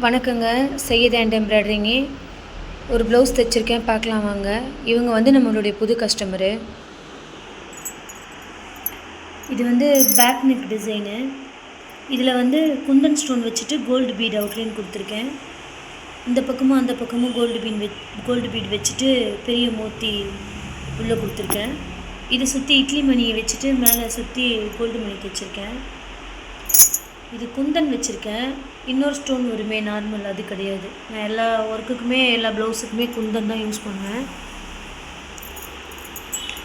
வணக்கங்க. Syed and embroidering ஒரு blouse தைச்சிருக்கேன் பார்க்கலாம் வாங்க. இவங்க வந்து நம்மளுடைய புது கஸ்டமரு இது வந்து பேக் நெக் டிசைனு இதில் வந்து குந்தன் ஸ்டோன் வச்சுட்டு கோல்டு பீட் அவுட்லைன் கொடுத்துருக்கேன். இந்த பக்கமும் அந்த பக்கமும் கோல்டு பீன் வெ கோல்டு பீட் வச்சுட்டு பெரிய மூர்த்தி உள்ளே கொடுத்துருக்கேன். இதை சுற்றி இட்லி மணியை வச்சுட்டு மேலே சுற்றி கோல்டு மணி தைச்சிருக்கேன் இது குந்தன் வச்சுருக்கேன். இன்னொரு ஸ்டோன் வருமே நார்மல் அது கிடையாது. நான் எல்லா ஒர்க்குக்குமே எல்லா ப்ளவுஸுக்குமே குந்தன் தான் யூஸ் பண்ணுவேன்.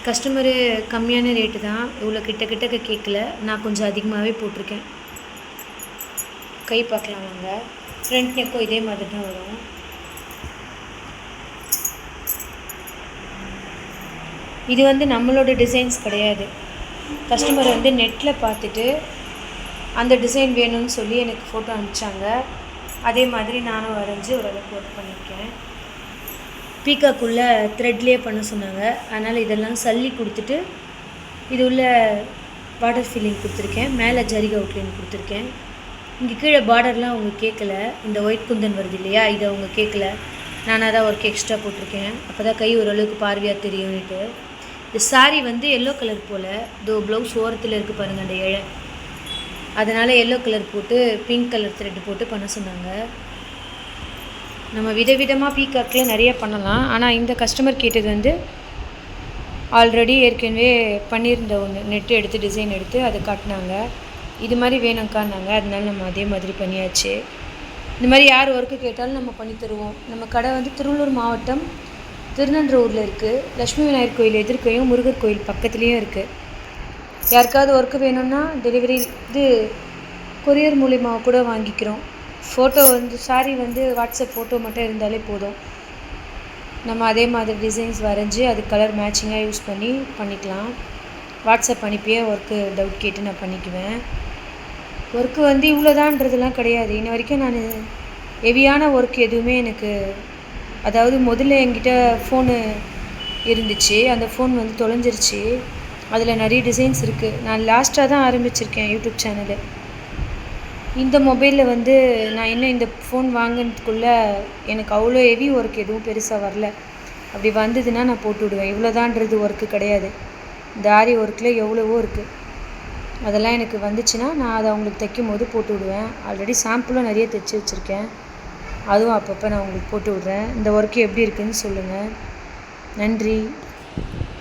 கஸ்டமரு கம்மியான ரேட்டு தான். இவ்வளோ கிட்ட கிட்டக்க கேட்கல. நான் கொஞ்சம் அதிகமாகவே போட்டிருக்கேன். கை பார்க்கலாம் வாங்க. ஃப்ரண்ட் நெக்கும் இதே மாதிரி தான் வரும். இது வந்து நம்மளோட டிசைன்ஸ் கிடையாது. கஸ்டமர் வந்து நெட்டில் பார்த்துட்டு அந்த டிசைன் வேணும்னு சொல்லி எனக்கு ஃபோட்டோ அனுப்பிச்சாங்க. அதே மாதிரி நானும் வரைஞ்சி ஓரளவுக்கு ஒர்க் பண்ணியிருக்கேன். பீக்காக்குள்ளே த்ரெட்லேயே பண்ண சொன்னாங்க. அதனால் இதெல்லாம் சல்லி கொடுத்துட்டு இது உள்ள பார்டர் ஃபில்லிங் கொடுத்துருக்கேன். மேலே ஜரிகை அவுட்லைன் கொடுத்துருக்கேன். இங்கே கீழே பார்டர்லாம் அவங்க கேட்கல இந்த ஒயிட் குந்தன் வருது இல்லையா? இதை அவங்க கேட்கல நானாக தான் ஒர்க் எக்ஸ்ட்ரா போட்டிருக்கேன். அப்போ தான் கை ஓரளவுக்கு பார்வையாக தெரியும்னுட்டு. இந்த சாரீ வந்து எல்லோ கலர் போல். இதோ ப்ளவுஸ் ஓரத்தில் இருக்குது பாருங்கள் அந்த இழை. அதனால் எல்லோ கலர் போட்டு பிங்க் கலர் த்ரெட் போட்டு பண்ண சொன்னாங்க. நம்ம விதவிதமாக பீகாக்கில் நிறைய பண்ணலாம். ஆனால் இந்த கஸ்டமர் கேட்டது வந்து ஆல்ரெடி ஏற்கனவே பண்ணியிருந்த ஒன்று நெட்டு எடுத்து டிசைன் எடுத்து அதை காட்டினாங்க. இது மாதிரி வேணும்க்கான்னாங்க அதனால நம்ம அதே மாதிரி பண்ணியாச்சு. இந்த மாதிரி யார் ஒர்க்கு கேட்டாலும் நம்ம பண்ணி தருவோம். நம்ம கடை வந்து திருவள்ளூர் மாவட்டம் திருநன்றூரில் இருக்குது லக்ஷ்மி விநாயகர் கோயில் எதிர்க்கையும் முருகர் கோயில் பக்கத்துலேயும் இருக்குது யாருக்காவது ஒர்க்கு வேணும்னா டெலிவரி இது கொரியர் மூலிமா கூட வாங்கிக்கிறோம். ஃபோட்டோ வந்து சாரி வந்து வாட்ஸ்அப் ஃபோட்டோ மட்டும் இருந்தாலே போதும். நம்ம அதே மாதிரி டிசைன்ஸ் வரைஞ்சி அது கலர் மேட்சிங்காக யூஸ் பண்ணி பண்ணிக்கலாம். வாட்ஸ்அப் அனுப்பியே ஒர்க்கு டவுட் கேட்டு நான் பண்ணிக்குவேன். ஒர்க்கு வந்து இவ்வளோதான்றதுலாம் கிடையாது. இன்ன வரைக்கும் நான் ஹெவியான ஒர்க் எதுவுமே எனக்கு அதாவது முதல்ல என்கிட்ட ஃபோனு இருந்துச்சு. அந்த ஃபோன் வந்து தொலைஞ்சிருச்சு. அதில் நிறைய டிசைன்ஸ் இருக்குது நான் லாஸ்ட்டாக தான் ஆரம்பிச்சிருக்கேன் யூடியூப் சேனலு இந்த மொபைலில் வந்து நான் என்ன இந்த ஃபோன் வாங்கினதுக்குள்ளே எனக்கு அவ்வளோ ஹெவி ஒர்க் எதுவும் பெருசாக வரல. அப்படி வந்ததுன்னா நான் போட்டு விடுவேன். இவ்வளோதான்றது ஒர்க்கு கிடையாது. இந்த ஆரி ஒர்க்கில் எவ்வளவோ இருக்குது அதெல்லாம் எனக்கு வந்துச்சுன்னா நான் அதை அவங்களுக்கு தைக்கும் போது போட்டு விடுவேன். ஆல்ரெடி சாம்பிளும் நிறைய தைச்சி வச்சுருக்கேன். அதுவும் அப்பப்போ நான் உங்களுக்கு போட்டு விட்றேன். இந்த ஒர்க்கு எப்படி இருக்குன்னு சொல்லுங்கள் நன்றி.